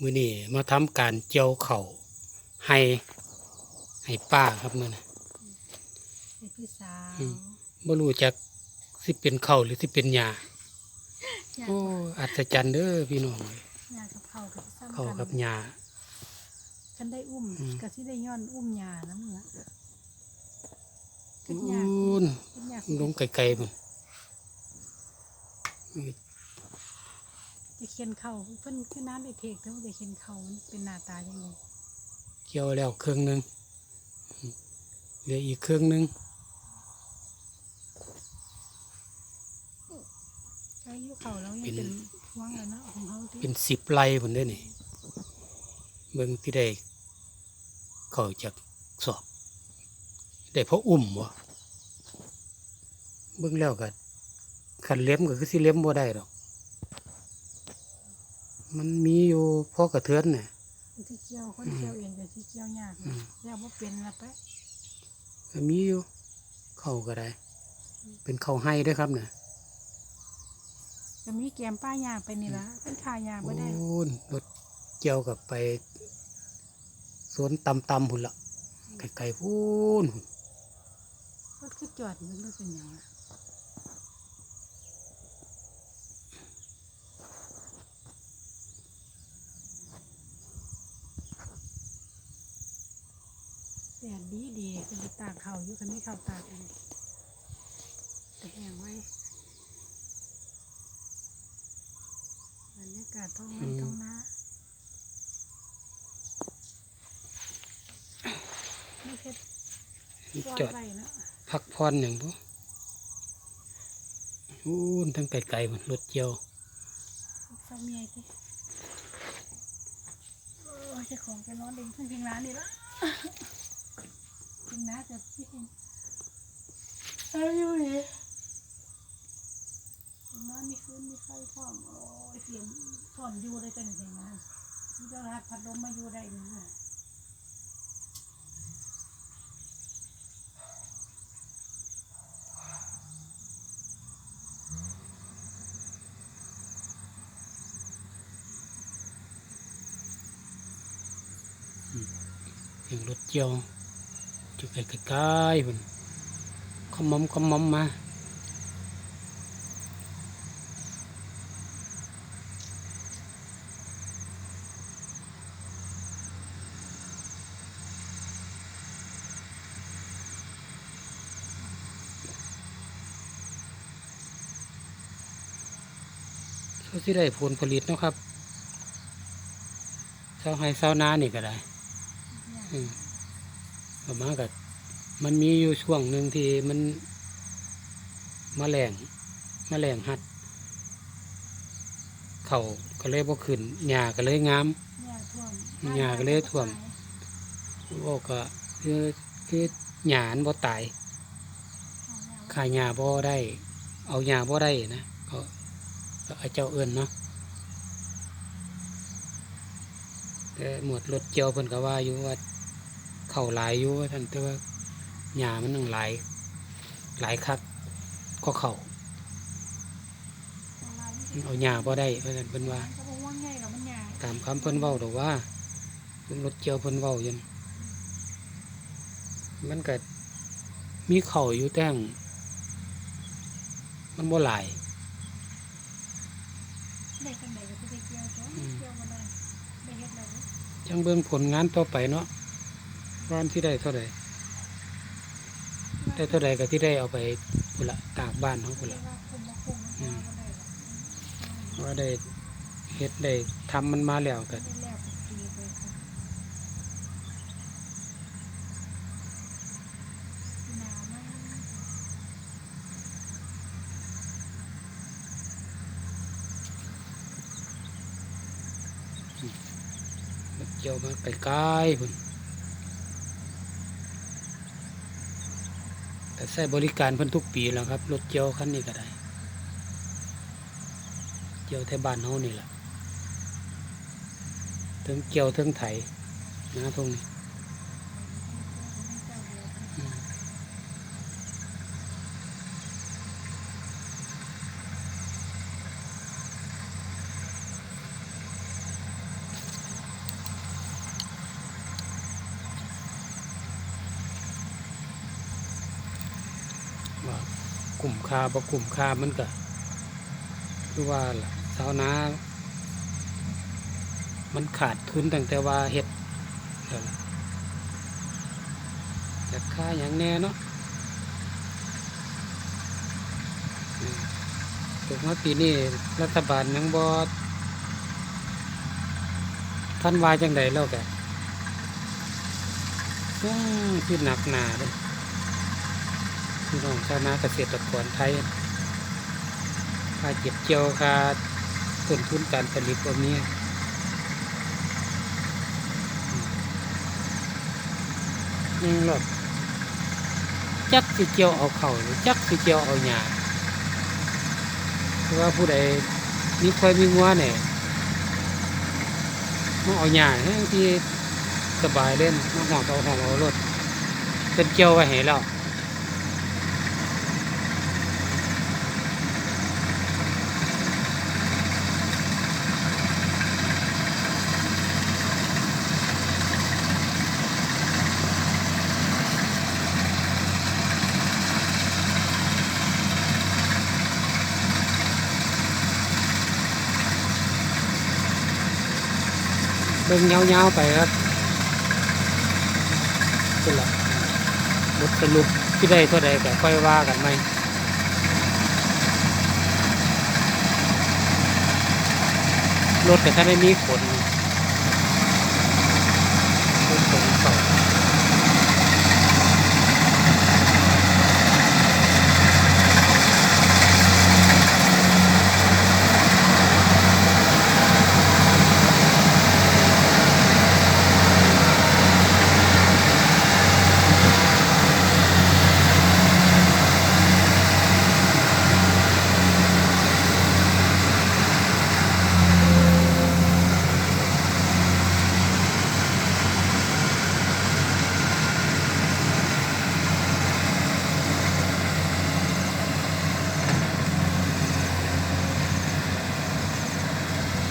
มือนี่มาทำการเจียวเข่าวให้ให้ป้าครับมือนะเป็นพี่สาวอืมบ่รู้จักสิเป็นเข่าวหรือสิเป็นหญ้าอยากโอ้อัศจรรย์เด้อพี่น้องเอ้ยอยากกับเขากับซ้ำเข้ากันกับหญ้าฉันได้อุ้มอืมก็ที่ได้ย้อนอุ้มยานั่นแหละอก็ยาูนก็ยาลงไกลๆมัน จะเขียนเขาเพิ่นคือน้ำได้เทกแล้วจะเขียนเขามันเป็นหน้าตาอย่างไรเกี่ยวแล้วเครื่องหนึงเหลืออีกเครื่องหนึงอายุเขาแล้วยังเป็นห่วงแล้วเนาะของเขาที่เป็นสิบไร่ผนเด้อนี่เบิ่งที่ได้เข้าจากสอบ ได้เพราะอุ่มวะเบิ่งแล้วก็ขันเล็มก็คือสิเล็มบ่ได้ดอก มันมีอยู่พอกระเทือนน่ะที่เกี่ยวคนเกี่ยวเองกับที่เกี่ยวยากอืมแล้วว่าเป็นละไปะก็มีอยู่เข้าก็ได้ เป็นเข้าให้ด้วยครับน่ะจะมีแกมป้ายาไปนี่ละเป็นขายาโอ้ไม่ได้นรถเกี่ยวกับไปสวนตำตำๆหุ่นละไกลๆพูนหุ่นรถคือจอดมันไม่เป็นอย่างละแดดดีดีคือไปตากเขาอยู่คันนี้เขาตากเองแต่แห้งไว้บรรยากาศท้องไร่ท้องนาไม่เพ็ดจอดไรเนาะพักพรอย่างพวกอู้นทั้งไกลๆมันรถเกี่ยวเศร้าเมียที่โอ้ยเจ้าของแกนอนเองเพิ่งกินร้านนี่ละ กินน้าจะพี่กินอายุนี่กินนอนมีคืนมีไฟพร้อมโอ้ยเสียงถอนอยู่ได้กันเห็นนะนี่ก็รักพัดลมมาอยู่ได้นี่นะเสียงรถเกี่ยว จุไกลๆมันขมมขมมมาเขาสิได้ผลผลิตนะครับเศร้าให้เศร้านานี่ก็ได้ ประมาณกับมันมีอยู่ช่วงหนึ่งที่มันมแมลงมแมลงหัด เข่าก็เลยบ่ขึ้นหญ้าก็เลยงามหญ้าท่วมหญ้าก็เลยท่วมบอกก็คือคือหญ้านบ่ตายขายหญ้าบ่ได้ เอาหญ้าบ่ได้นะก็ก็เอเจ้าเอิ้นเนาะแต่หมวดรถเกียวเพิ่นก็ว่าอยู่ว่า เข้าหลายอยู่ว่าท่านแต่ว่าหญ้ามันต้องหลายหลายคักก็เข้าเอาหญ้าบ่ได้เพราะฉะนั้นเพิ่นว่าก็บอกว่าไงเรามันหญ้าตามคำเพิ่นเว้าดอกว่าเพิ่นรถเกี่ยวเพิ่นเว้าอยันมันก็มีเข่าอยู่แต่งมันบ่หลายได้กันไหนก็จะไปเกี่ยวจ้ะอืมเกี่ยวมาได้ได้เฮ็ดแล้วเด้อจังเบิ่งผลงานต่อไปเนาะ ว่ามันที่ได้เท่าใดได้เท่าใดก็ที่ได้เอาไปพุ่นละตากบ้านเฮาพุ่นละว่าบ่ได้หรอกว่าได้เฮ็ดได้ทำมันมาแล้วก็ได้แล้วก็ตีไปค่ะหนาวมากรถเกี่ยวมาไกลๆพุ่นแต่ ใช้บริการเพิ่นทุกปีแล้วครับ รถเจียวคันนี้ก็ได้ เจียวแถวบ้านเฮานี่แหละถึงเกี่ยวถึงไถนะทงนี้ คุ้มค่าบ่คุ้มค่ามันก็คือว่าล่ะชาวนามันขาดทุนตั้งแต่ว่าเฮ็ดนั่นล่ะแต่ค่าอย่างแน่เนาะอืมถึงว่าปีนี้รัฐบาลยังบ่ท่านว่าจังใดแล้วแกยังคือหนักหนาเลย พี่น้องชาวนาเกษตรกรไทยค่าเก็บเกี่ยวค่าต้นทุนการผลิตแบบนี้ยังหลดจักสิเกี่ยวเอาเข่าหรือจักสิเกี่ยวเอาหญ้าเพราะว่าผู้ใดมีควายมีงัวเนี่ยมาเอาหญ้าที่สบายเล่นมาหอดเอาหอดเอารถเป็นเกี่ยวไว้ให้แล้ว เบิ่งเงาๆไปครับนี่แหละบทสรุปที่ได้เท่าใดก็ค่อยว่ากันไหมรถแต่ถ้าไม่มีขนรถขนเก่าจ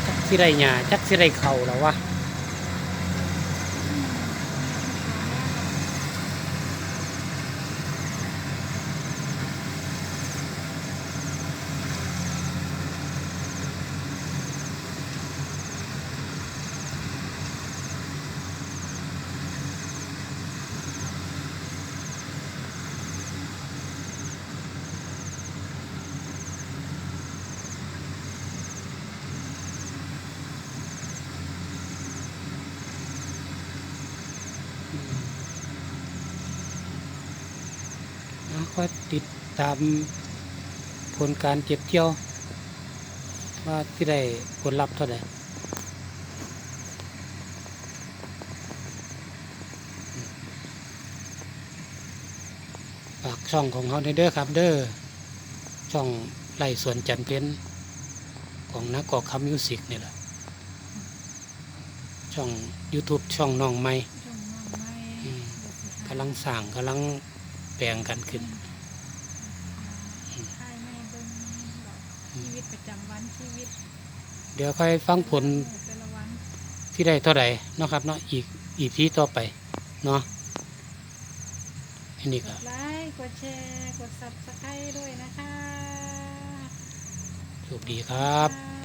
ัก สิได้หญ้าจักสิได้เข่าแล้ววะ อ่าค่อยติดตามผลการเก็บเกี่ยว ว่าที่ได้ผลลัพธ์เท่าไหร่ฝากช่องของเขาเด้อครับเด้อช่องไล่สวนจันเพนของนักกอกคำมิวสิกนี่แหละช่อง YouTube ช่องน้องไม้จงมองไม่อืมเดี๋ยวสิหากำลังสร้างกำลังแปลงกันขึ้น ถ่ายแม่เบิ่งแบบชีวิตประจำวัน ชีวิตเดี๋ยวค่อยฟังผลแต่ละวันที่ได้เท่าไหร่เนาะครับเนาะอีกอีพีต่อไปเนาะอันนี้กก็ดไลค์กดแชร์กด subscribe ด้วยนะคะ โชคดีครับค่ะ